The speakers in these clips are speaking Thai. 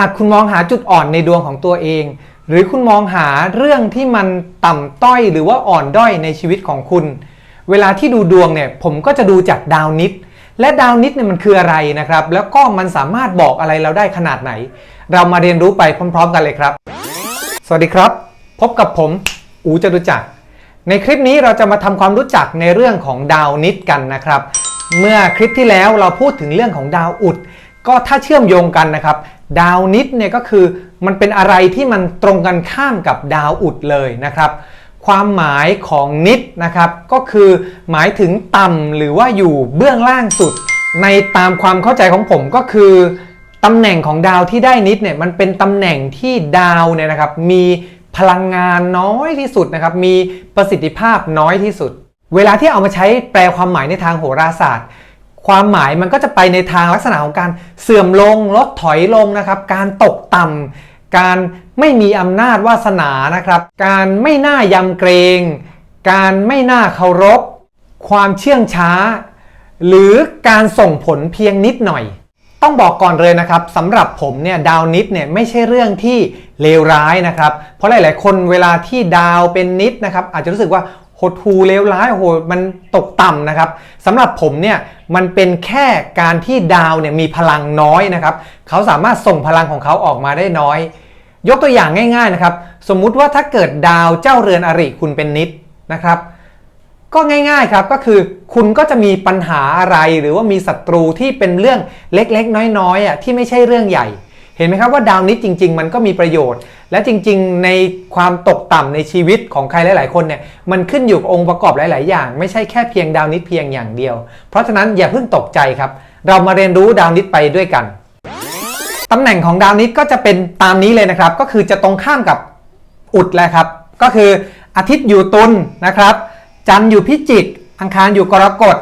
ากคุณมองหาจุดอ่อนในดวงของตัวเอง หรือคุณมองหาเรื่องที่มันต่ำต้อยหรือว่าอ่อนด้อยในชีวิตของคุณ เวลาที่ดูดวงเนี่ยผมก็จะดูจากดาวนิด และดาวนิดเนี่ยมันคืออะไรนะครับ แล้วก็มันสามารถบอกอะไรเราได้ขนาดไหน เรามาเรียนรู้ไปพร้อม ๆ กันเลยครับ สวัสดีครับ พบกับผมอูจตุจักรในคลิปนี้เราจะมาทำความรู้จักในเรื่องของดาวนิดกันนะครับ เมื่อคลิปที่แล้วเราพูดถึงเรื่องของดาวอุด ก็ถ้าเชื่อมโยงกันนะครับ ดาวนิดเนี่ยก็คือมันเป็นอะไรที่มันตรงกันข้ามกับดาวอุดเลยนะครับความหมายของนิดนะครับก็คือหมายถึงต่ำหรือว่าอยู่เบื้องล่างสุด ในตามความเข้าใจของผมก็คือตำแหน่งของดาวที่ได้นิดเนี่ยมันเป็นตำแหน่งที่ดาวเนี่ยนะครับมีพลังงานน้อยที่สุดนะครับมีประสิทธิภาพน้อยที่สุด เวลาที่เอามาใช้แปลความหมายในทางโหราศาสตร์ ความหมายมันก็จะไปในทางลักษณะของการเสื่อมลงลดถอยลงนะครับ การตกต่ำการไม่มีอำนาจวาสนานะครับ การไม่น่ายำเกรง การไม่น่าเคารพ ความเชื่องช้า หรือการส่งผลเพียงนิดหน่อย ต้องบอกก่อนเลยนะครับสำหรับผมเนี่ยดาวนิดเนี่ยไม่ใช่เรื่องที่เลวร้ายนะครับ เพราะหลาย ๆ คนเวลาที่ดาวเป็นนิดนะครับอาจจะรู้สึกว่า หดหูเลวร้ายโหมันตกต่ำนะครับสำหรับผมเนี่ยมันเป็นแค่การที่ดาวเนี่ยมีพลังน้อยนะครับเขาสามารถส่งพลังของเขาออกมาได้น้อย ยกตัวอย่างง่ายๆนะครับสมมุติว่าถ้าเกิดดาวเจ้าเรือนอริคุณเป็นนิดนะครับก็ง่ายๆครับก็คือคุณก็จะมีปัญหาอะไรหรือว่ามีศัตรูที่เป็นเรื่องเล็กๆ น้อยๆอะที่ไม่ใช่เรื่องใหญ่ เห็นไหมครับว่าดาวนิดจริง ๆ มันก็มีประโยชน์ และจริง ๆ ในความตกต่ำในชีวิตของใครหลาย ๆ คนเนี่ยมันขึ้นอยู่กับองค์ประกอบหลาย ๆ อย่าง ไม่ใช่แค่เพียงดาวนิดเพียงอย่างเดียว เพราะฉะนั้นอย่าเพิ่งตกใจครับ เรามาเรียนรู้ดาวนิดไปด้วยกันตำแหน่งของดาวนิดก็จะเป็นตามนี้เลยนะครับ ก็คือจะตรงข้ามกับอุดแหละครับ ก็คืออาทิตย์อยู่ตุลนะครับ จันทร์อยู่พิจิก อังคารอยู่กรกฎ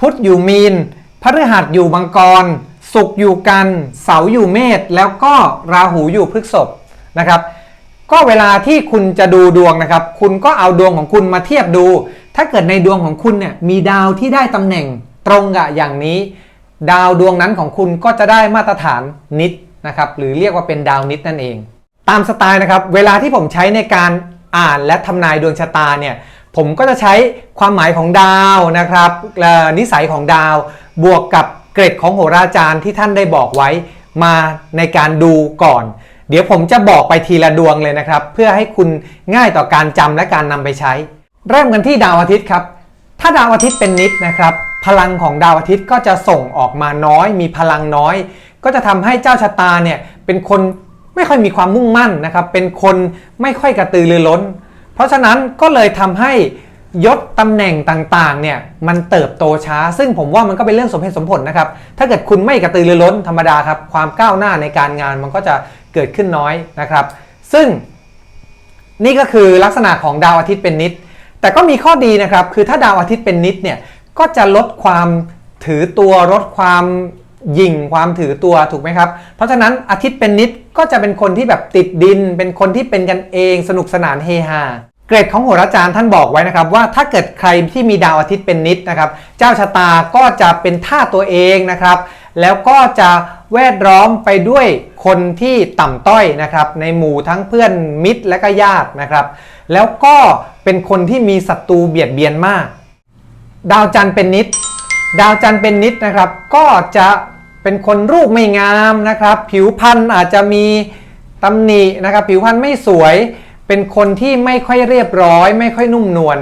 พุธอยู่มีนพฤหัสอยู่มังกร ศุกร์อยู่กันเสาร์อยู่เมษแล้วก็ราหูอยู่พฤษภนะครับ ก็เวลาที่คุณจะดูดวงนะครับ คุณก็เอาดวงของคุณมาเทียบดู ถ้าเกิดในดวงของคุณเนี่ยมีดาวที่ได้ตำแหน่งตรงกับอย่างนี้ ดาวดวงนั้นของคุณก็จะได้มาตรฐานนิดนะครับหรือเรียกว่าเป็นดาวนิดนั่นเอง ตามสไตล์นะครับ เวลาที่ผมใช้ในการอ่านและทำนายดวงชะตาเนี่ยผมก็จะใช้ความหมายของดาวนะครับนิสัยของดาวบวกกับ เกร็ดของโหราจารย์ที่ท่านได้บอกไว้มาในการดูก่อน เดี๋ยวผมจะบอกไปทีละดวงเลยนะครับ เพื่อให้คุณง่ายต่อการจำและการนำไปใช้ เริ่มกันที่ดาวอาทิตย์ครับ ถ้าดาวอาทิตย์เป็นนิดนะครับ พลังของดาวอาทิตย์ก็จะส่งออกมาน้อย มีพลังน้อย ก็จะทำให้เจ้าชะตาเนี่ยเป็นคนไม่ค่อยมีความมุ่งมั่นนะครับ เป็นคนไม่ค่อยกระตือรือร้น เพราะฉะนั้นก็เลยทำให้ ยศตำแหน่งต่างๆเนี่ยมันเติบโตช้า ซึ่งผมว่ามันก็เป็นเรื่องสมเหตุสมผลนะครับ ถ้าเกิดคุณไม่กระตือรือร้นธรรมดาครับ ความก้าวหน้าในการงานมันก็จะเกิดขึ้นน้อยนะครับ ซึ่งนี่ก็คือลักษณะของดาวอาทิตย์เป็นนิด แต่ก็มีข้อดีนะครับ คือถ้าดาวอาทิตย์เป็นนิดเนี่ยก็จะลดความถือตัวลดความยิ่งความถือตัวถูกไหมครับ เพราะฉะนั้นอาทิตย์เป็นนิดก็จะเป็นคนที่แบบติดดิน เป็นคนที่เป็นกันเองสนุกสนานเฮฮา เกรดของโหราจารย์ท่านบอกไว้นะครับว่าถ้าเกิดใครที่มีดาวอาทิตย์เป็นนิดนะครับ เจ้าชะตาก็จะเป็นท่าตัวเองนะครับ แล้วก็จะแวดล้อมไปด้วยคนที่ต่ำต้อยนะครับ ในหมู่ทั้งเพื่อนมิตรและก็ญาตินะครับ แล้วก็เป็นคนที่มีศัตรูเบียดเบียนมาก ดาวจันทร์เป็นนิด ดาวจันทร์เป็นนิดนะครับ ก็จะเป็นคนรูปไม่งามนะครับ ผิวพรรณอาจจะมีตำหนินะครับ ผิวพรรณไม่สวย เป็นคนที่ไม่ค่อยเรียบร้อย ไม่ค่อยนุ่มนวล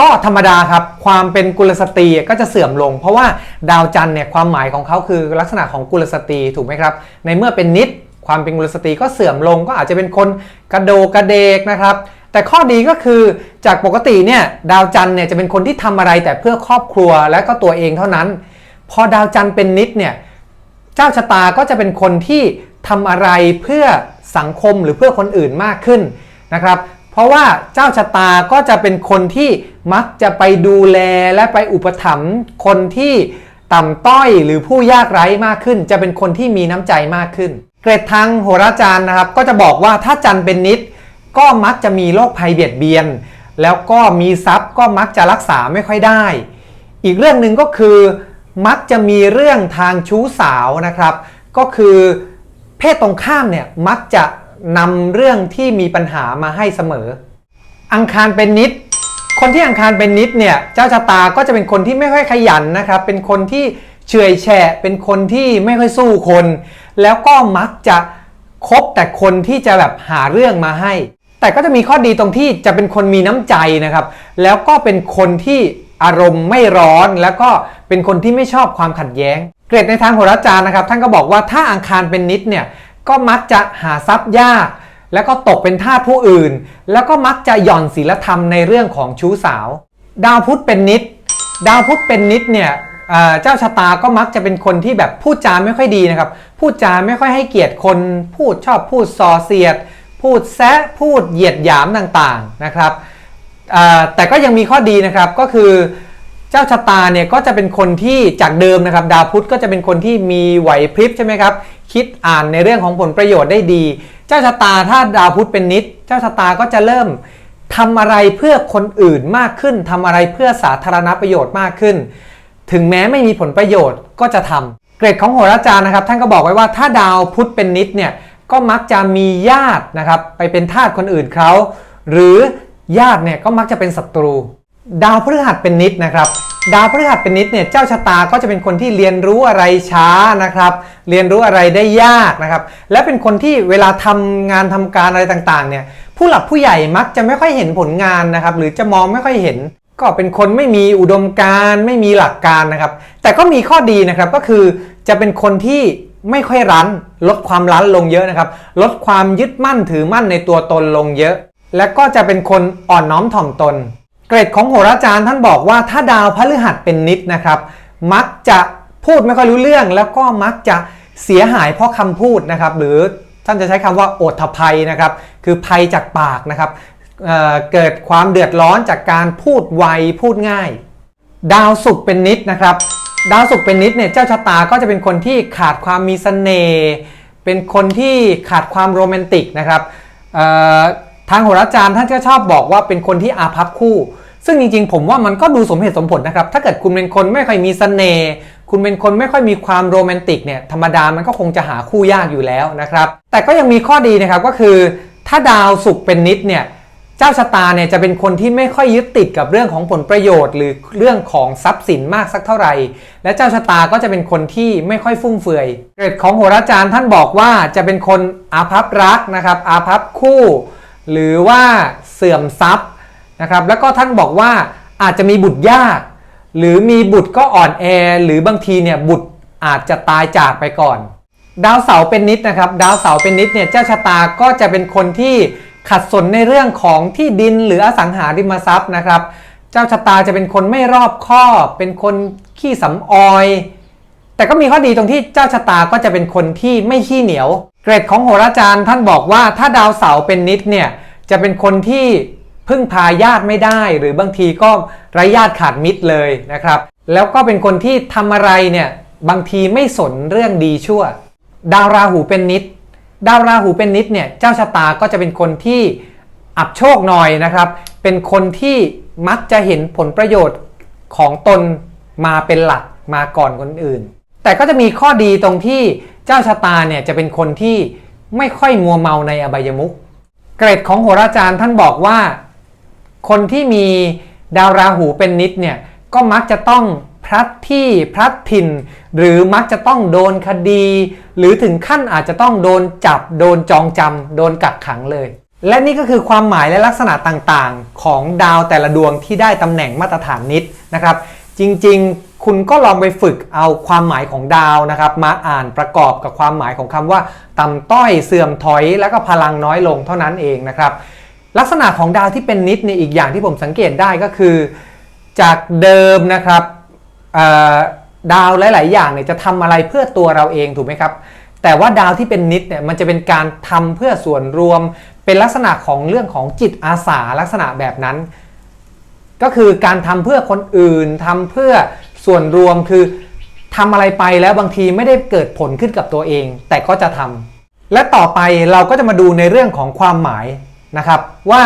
ก็ธรรมดาครับ ความเป็นกุลสตรีก็จะเสื่อมลง เพราะว่าดาวจันทร์เนี่ยความหมายของเขาคือลักษณะของกุลสตรีถูกไหมครับ ในเมื่อเป็นนิดความเป็นกุลสตรีก็เสื่อมลงก็อาจจะเป็นคนกระโดกระเดกนะครับ แต่ข้อดีก็คือจากปกติเนี่ยดาวจันทร์เนี่ยจะเป็นคนที่ทำอะไรแต่เพื่อครอบครัวและก็ตัวเองเท่านั้น พอดาวจันทร์เป็นนิดเนี่ยเจ้าชะตาก็จะเป็นคนที่ทำอะไรเพื่อสังคมหรือเพื่อคนอื่นมากขึ้น นะครับ เพราะว่าเจ้าชะตาก็จะเป็นคนที่มักจะไปดูแลและไปอุปถัมภ์คนที่ต่ำต้อยหรือผู้ยากไร้มากขึ้น จะเป็นคนที่มีน้ำใจมากขึ้น เกรดทางโหราจารย์นะครับ ก็จะบอกว่าถ้าจันเป็นนิด ก็มักจะมีโรคภัยเบียดเบียน แล้วก็มีทรัพย์ก็มักจะรักษาไม่ค่อยได้ อีกเรื่องหนึ่งก็คือ มักจะมีเรื่องทางชู้สาวนะครับ ก็คือเพศตรงข้ามเนี่ยมักจะ นำเรื่องที่มีปัญหามาให้เสมอ อังคารเป็นนิด คนที่อังคารเป็นนิดเนี่ยเจ้าชะตาก็จะเป็นคนที่ไม่ค่อยขยันนะครับ เป็นคนที่เฉยแฉะเป็นคนที่ไม่ค่อยสู้คน แล้วก็มักจะคบแต่คนที่จะแบบหาเรื่องมาให้ แต่ก็จะมีข้อดีตรงที่จะเป็นคนมีน้ำใจนะครับ แล้วก็เป็นคนที่อารมณ์ไม่ร้อน แล้วก็เป็นคนที่ไม่ชอบความขัดแย้ง เกรดในทางโหราจารย์นะครับ ท่านก็บอกว่าถ้าอังคารเป็นนิดเนี่ย ก็มักจะหาทรัพย์ยาก แล้วก็ตกเป็นทาสผู้อื่น แล้วก็มักจะหย่อนศีลธรรมในเรื่องของชู้สาว ดาวพุธเป็นนิด ดาวพุธเป็นนิดเนี่ยเจ้าชะตาก็มักจะเป็นคนที่แบบพูดจาไม่ค่อยดีนะครับ พูดจาไม่ค่อยให้เกียรติคน พูดชอบพูดส่อเสียด พูดแซะพูดเหยียดหยามต่างๆนะครับแต่ก็ยังมีข้อดีนะครับก็คือ เจ้าชะตาเนี่ยก็จะเป็นคนที่จากเดิมนะครับดาวพุธก็จะเป็นคนที่มีไหวพริบใช่ไหมครับ คิดอ่านในเรื่องของผลประโยชน์ได้ดี เจ้าชะตาถ้าดาวพุธเป็นนิด เจ้าชะตาก็จะเริ่มทำอะไรเพื่อคนอื่นมากขึ้นทำอะไรเพื่อสาธารณประโยชน์มากขึ้น ถึงแม้ไม่มีผลประโยชน์ก็จะทำเกรดของโหราจารย์นะครับ ท่านก็บอกไว้ว่าถ้าดาวพุธเป็นนิดเนี่ยก็มักจะมีญาตินะครับไปเป็นทาสคนอื่นเขาหรือญาติเนี่ยก็มักจะเป็นศัตรู ดาวพฤหัสเป็นนิดนะครับ ดาวพฤหัสเป็นนิดเนี่ยเจ้าชะตาก็จะเป็นคนที่เรียนรู้อะไรช้านะครับ เรียนรู้อะไรได้ยากนะครับ และเป็นคนที่เวลาทำงานทำการอะไรต่างๆเนี่ยผู้หลักผู้ใหญ่มักจะไม่ค่อยเห็นผลงานนะครับ หรือจะมองไม่ค่อยเห็น ก็เป็นคนไม่มีอุดมการณ์ไม่มีหลักการนะครับ แต่ก็มีข้อดีนะครับก็คือจะเป็นคนที่ไม่ค่อยรั้น ลดความรั้นลงเยอะนะครับ ลดความยึดมั่นถือมั่นในตัวตนลงเยอะ และก็จะเป็นคนอ่อนน้อมถ่อมตน เกรดของโหราจารย์ท่านบอกว่าถ้าดาวพฤหัสเป็นนิดนะครับ มักจะพูดไม่ค่อยรู้เรื่อง แล้วก็มักจะเสียหายเพราะคำพูดนะครับ หรือท่านจะใช้คำว่าโอทภัยนะครับ คือภัยจากปากนะครับเเกิดความเดือดร้อนจากการพูดไวพูดง่าย ดาวศุกร์เป็นนิดนะครับ ดาวศุกร์เป็นนิดเนี่ยเจ้าชะตาก็จะเป็นคนที่ขาดความมีเสน่ห์เป็นคนที่ขาดความโรแมนติกนะครับทางโหราจารย์ท่านก็ชอบบอกว่าเป็นคนที่อาภัพคู่ ซึ่งจริงๆ ผมว่ามันก็ดูสมเหตุสมผลนะครับ ถ้าเกิดคุณเป็นคนไม่ค่อยมีเสน่ห์ คุณเป็นคนไม่ค่อยมีความโรแมนติกเนี่ย ธรรมดามันก็คงจะหาคู่ยากอยู่แล้วนะครับ แต่ก็ยังมีข้อดีนะครับก็คือ ถ้าดาวศุกเป็นนิดเนี่ย เจ้าชะตาเนี่ยจะเป็นคนที่ไม่ค่อยยึดติดกับเรื่องของผลประโยชน์ หรือเรื่องของทรัพย์สินมากสักเท่าไหร่ และเจ้าชะตาก็จะเป็นคนที่ไม่ค่อยฟุ่มเฟือย เกรดของโหราจารย์ท่านบอกว่าจะเป็นคนอาภัพรักนะครับ อาภัพคู่ หรือว่าเสื่อมทรัพย์ นะครับแล้วก็ท่านบอกว่าอาจจะมีบุตรยาก หรือมีบุตรก็อ่อนแอ หรือบางทีเนี่ยบุตรอาจจะตายจากไปก่อน ดาวเสาเป็นนิดนะครับ ดาวเสาเป็นนิดเนี่ยเจ้าชะตาก็จะเป็นคนที่ขัดสนในเรื่องของที่ดินหรืออสังหาริมทรัพย์นะครับ เจ้าชะตาจะเป็นคนไม่รอบคอบ เป็นคนขี้สำออย แต่ก็มีข้อดีตรงที่เจ้าชะตาก็จะเป็นคนที่ไม่ขี้เหนียว เกรดของโหราจารย์ท่านบอกว่าถ้าดาวเสาเป็นนิดเนี่ยจะเป็นคนที่ พึ่งพาญาติไม่ได้ หรือบางทีก็ไร้ญาติขาดมิตรเลยนะครับ แล้วก็เป็นคนที่ทำอะไรเนี่ยบางทีไม่สนเรื่องดีชั่ว ดาวราหูเป็นนิด ดาวราหูเป็นนิดเนี่ยเจ้าชะตาก็จะเป็นคนที่อับโชคหน่อยนะครับ เป็นคนที่มักจะเห็นผลประโยชน์ของตนมาเป็นหลักมาก่อนคนอื่น แต่ก็จะมีข้อดีตรงที่เจ้าชะตาเนี่ยจะเป็นคนที่ไม่ค่อยมัวเมาในอบายมุขเกรดของโหราจารย์ท่านบอกว่า คนที่มีดาวราหูเป็นนิดเนี่ยก็มักจะต้องพลัดที่พลัดถิ่น หรือมักจะต้องโดนคดี หรือถึงขั้นอาจจะต้องโดนจับ โดนจองจำโดนกักขังเลย และนี่ก็คือความหมายและลักษณะต่างๆ ของดาวแต่ละดวงที่ได้ตำแหน่งมาตรฐานนิดนะครับ จริงๆ คุณก็ลองไปฝึกเอาความหมายของดาวนะครับ มาอ่านประกอบกับความหมายของคำว่าต่ำต้อยเสื่อมถอย แล้วก็พลังน้อยลงเท่านั้นเองนะครับ ลักษณะของดาวที่เป็นนิดเนี่ยอีกอย่างที่ผมสังเกตได้ก็คือ จากเดิมนะครับดาวหลาย ๆ อย่างเนี่ยจะทำอะไรเพื่อตัวเราเองถูกไหมครับ แต่ว่าดาวที่เป็นนิดเนี่ยมันจะเป็นการทำเพื่อส่วนรวม เป็นลักษณะของเรื่องของจิตอาสาลักษณะแบบนั้น ก็คือการทำเพื่อคนอื่นทำเพื่อส่วนรวมคือทำอะไรไปแล้วบางทีไม่ได้เกิดผลขึ้นกับตัวเอง แต่ก็จะทำและต่อไปเราก็จะมาดูในเรื่องของความหมาย นะครับว่า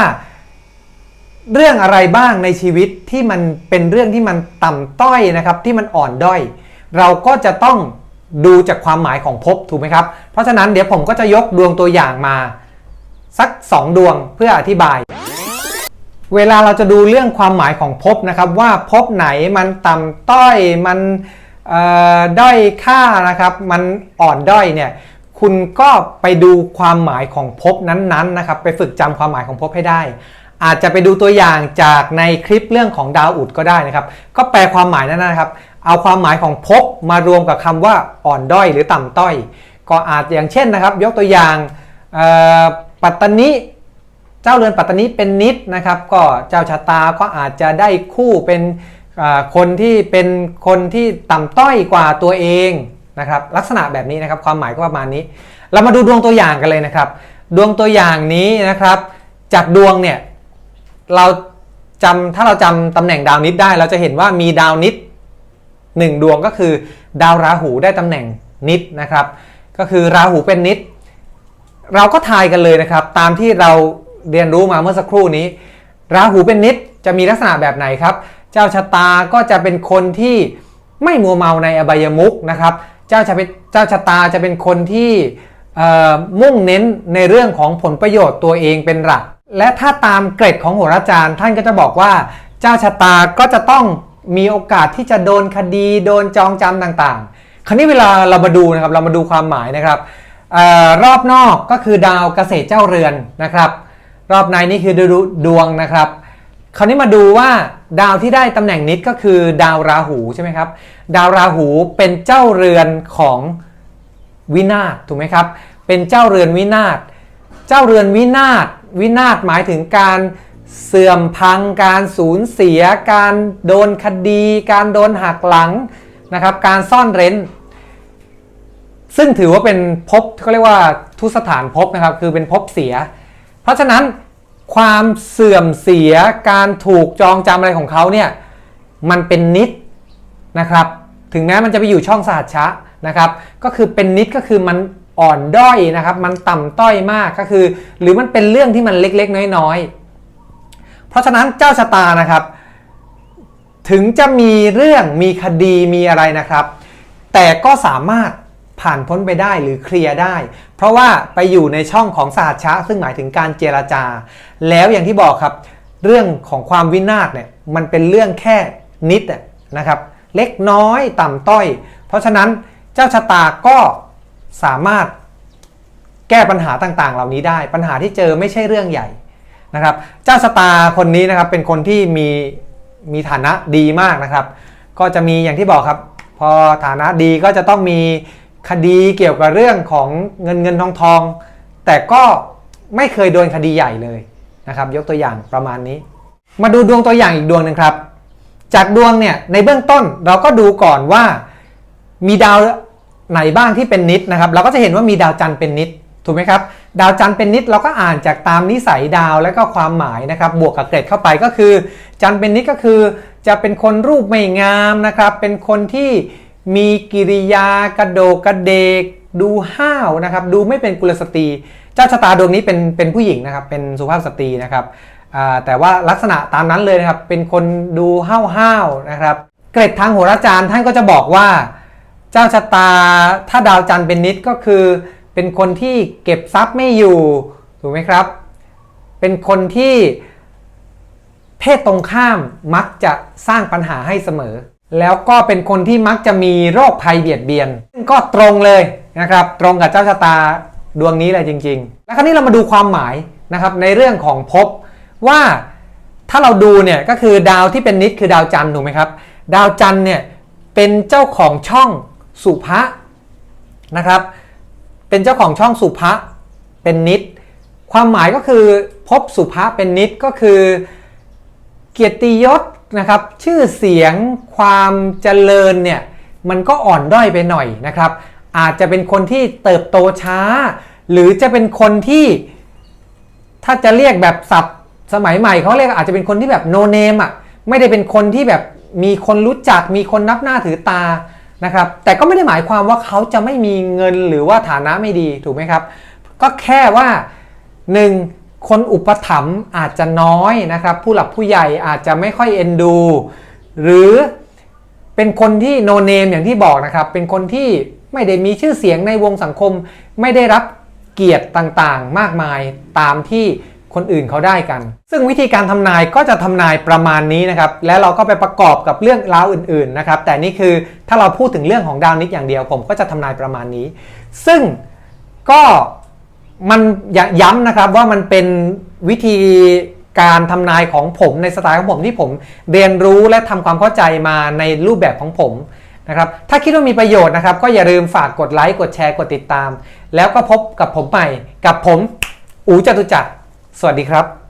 เรื่องอะไรบ้างในชีวิตที่มันเป็นเรื่องที่มันต่ำต้อยนะครับที่มันอ่อนด้อย เราก็จะต้องดูจากความหมายของภพถูกไหมครับ เพราะฉะนั้นเดี๋ยวผมก็จะยกดวงตัวอย่างมา สัก 2 ดวงเพื่ออธิบาย เวลาเราจะดูเรื่องความหมายของภพนะครับ ว่าภพไหนมันต่ำต้อยมันด้อยค่านะครับ มันอ่อนด้อยเนี่ย คุณก็ไปดูความหมายของภพนั้นๆนะครับ ไปฝึกจำความหมายของภพให้ได้ อาจจะไปดูตัวอย่างจากในคลิปเรื่องของดาวอุดก็ได้นะครับ ก็แปลความหมายนั้นนะครับ เอาความหมายของภพมารวมกับคำว่าอ่อนด้อยหรือต่ำต้อย ก็อาจอย่างเช่นนะครับ ยกตัวอย่างปัตตานิเจ้าเรือนปัตตานีเป็นนิดนะครับ ก็เจ้าชะตาก็อาจจะได้คู่เป็นคนที่เป็นคนที่ต่ำต้อยกว่าตัวเอง นะครับลักษณะแบบนี้นะครับความหมายก็ประมาณนี้ เรามาดูดวงตัวอย่างกันเลยนะครับ ดวงตัวอย่างนี้นะครับ จากดวงเนี่ยเราจำถ้าเราจำตำแหน่งดาวนิดได้ เราจะเห็นว่ามีดาวนิดหนึ่งดวงก็คือ ดาวราหูได้ตำแหน่งนิดนะครับ ก็คือราหูเป็นนิด เราก็ทายกันเลยนะครับ ตามที่เราเรียนรู้มาเมื่อสักครู่นี้ ราหูเป็นนิดจะมีลักษณะแบบไหนครับ เจ้าชะตาก็จะเป็นคนที่ ไม่มัวเมาในอบายมุกนะครับเจ้าจะเป็นเจ้าชะตาจะเป็นคนที่มุ่งเน้นในเรื่องของผลประโยชน์ตัวเองเป็นหลัก และถ้าตามเกร็ดของโหราจารย์ ท่านก็จะบอกว่าเจ้าชะตาก็จะต้องมีโอกาสที่จะโดนคดีโดนจองจำต่างๆ คราวนี้เวลาเรามาดูนะครับเรามาดูความหมายนะครับออรอบนอกก็คือดาวเกษตรเจ้าเรือนนะครับ รอบในนี่คือดดวงนะครับ คราวนี้มาดูว่า ดาวที่ได้ตำแหน่งนิดก็คือดาวราหูใช่ไหมครับ ดาวราหูเป็นเจ้าเรือนของวินาศถูกไหมครับ เป็นเจ้าเรือนวินาศ เจ้าเรือนวินาศ วินาศหมายถึงการเสื่อมพัง การสูญเสีย การโดนคดี การโดนหักหลังนะครับ การซ่อนเร้น ซึ่งถือว่าเป็นภพเขาเรียกว่าทุสถานภพนะครับ คือเป็นภพเสีย เพราะฉะนั้น ความเสื่อมเสียการถูกจองจำอะไรของเขาเนี่ยมันเป็นนิดนะครับ ถึงแม้มันจะไปอยู่ช่องสหัชชะนะครับ ก็คือเป็นนิดก็คือมันอ่อนด้อยนะครับ มันต่ำต้อยมากก็คือ หรือมันเป็นเรื่องที่มันเล็กๆ น้อยๆ เพราะฉะนั้นเจ้าชะตานะครับ ถึงจะมีเรื่องมีคดีมีอะไรนะครับ แต่ก็สามารถ ผ่านพ้นไปได้หรือเคลียร์ได้ เพราะว่าไปอยู่ในช่องของสหัชชะ ซึ่งหมายถึงการเจรจา แล้วอย่างที่บอกครับ เรื่องของความวินาศเนี่ยมันเป็นเรื่องแค่นิดนะครับ เล็กน้อยต่ำต้อย เพราะฉะนั้นเจ้าชะตาก็สามารถแก้ปัญหาต่างๆ เหล่านี้ได้ ปัญหาที่เจอไม่ใช่เรื่องใหญ่นะครับ เจ้าชะตาคนนี้นะครับเป็นคนที่มีมีฐานะดีมากนะครับ ก็จะมีอย่างที่บอกครับ พอฐานะดีก็จะต้องมี คดีเกี่ยวกับเรื่องของเงินเงินทองทอง แต่ก็ไม่เคยโดนคดีใหญ่เลยนะครับ ยกตัวอย่างประมาณนี้ มาดูดวงตัวอย่างอีกดวงหนึ่งครับ จากดวงเนี่ยในเบื้องต้นเราก็ดูก่อนว่ามีดาวไหนบ้างที่เป็นนิดนะครับ เราก็จะเห็นว่ามีดาวจันทร์เป็นนิดถูกไหมครับ ดาวจันทร์เป็นนิดเราก็อ่านจากตามนิสัยดาวและก็ความหมายนะครับ บวกกับเกรดเข้าไปก็คือ จันทร์เป็นนิดก็คือ จะเป็นคนรูปไม่งามนะครับ เป็นคนที่ มีกิริยากระโดกกระเดก ดูห้าวนะครับ ดูไม่เป็นกุลสตรี เจ้าชะตาดวงนี้เป็นเป็นผู้หญิงนะครับ เป็นสุภาพสตรีนะครับแต่ว่าลักษณะตามนั้นเลยนะครับ เป็นคนดูห้าวๆนะครับ เกร็ดทางโหราจารย์ท่านก็จะบอกว่า เจ้าชะตาถ้าดาวจันทร์เป็นนิดก็คือ เป็นคนที่เก็บทรัพย์ไม่อยู่ถูกไหมครับ เป็นคนที่เพศตรงข้ามมักจะสร้างปัญหาให้เสมอ แล้วก็เป็นคนที่มักจะมีโรคภัยเบียดเบียน ก็ตรงเลยนะครับ ตรงกับเจ้าชะตาดวงนี้เลยจริง ๆ แล้วคราวนี้เรามาดูความหมายนะครับในเรื่องของภพว่าถ้าเราดูเนี่ยก็คือดาวที่เป็นนิดคือดาวจันทร์ถูกไหมครับ ดาวจันทร์เนี่ยเป็นเจ้าของช่องสุภะนะครับ เป็นเจ้าของช่องสุภะเป็นนิด ความหมายก็คือพบสุภะเป็นนิดก็คือ เกียรติยศ นะครับชื่อเสียงความเจริญเนี่ยมันก็อ่อนด้อยไปหน่อยนะครับ อาจจะเป็นคนที่เติบโตช้า หรือจะเป็นคนที่ถ้าจะเรียกแบบศัพท์สมัยใหม่เขาเรียกอาจจะเป็นคนที่แบบโนเนมอะไม่ได้เป็นคนที่แบบมีคนรู้จักมีคนนับหน้าถือตานะครับแต่ก็ไม่ได้หมายความว่าเขาจะไม่มีเงินหรือว่าฐานะไม่ดีถูกไหมครับ ก็แค่ว่าหนึ่ง คนอุปถัมภ์อาจจะน้อยนะครับ ผู้หลักผู้ใหญ่อาจจะไม่ค่อยเอ็นดู หรือเป็นคนที่โนเนมอย่างที่บอกนะครับ เป็นคนที่ไม่ได้มีชื่อเสียงในวงสังคม ไม่ได้รับเกียรติต่างๆ มากมายตามที่คนอื่นเขาได้กัน ซึ่งวิธีการทำนายก็จะทำนายประมาณนี้นะครับ และเราก็ไปประกอบกับเรื่องราวอื่นๆนะครับ แต่นี่คือถ้าเราพูดถึงเรื่องของดาวนิดอย่างเดียว ผมก็จะทำนายประมาณนี้ ซึ่งก็ มันย้ำนะครับว่ามันเป็นวิธีการทำนายของผมในสไตล์ของผมที่ผมเรียนรู้และทำความเข้าใจมาในรูปแบบของผมนะครับ ถ้าคิดว่ามีประโยชน์นะครับ ก็อย่าลืมฝากกดไลค์ กดแชร์ กดติดตาม แล้วก็พบกับผมใหม่ กับผม อูจตุจักร สวัสดีครับ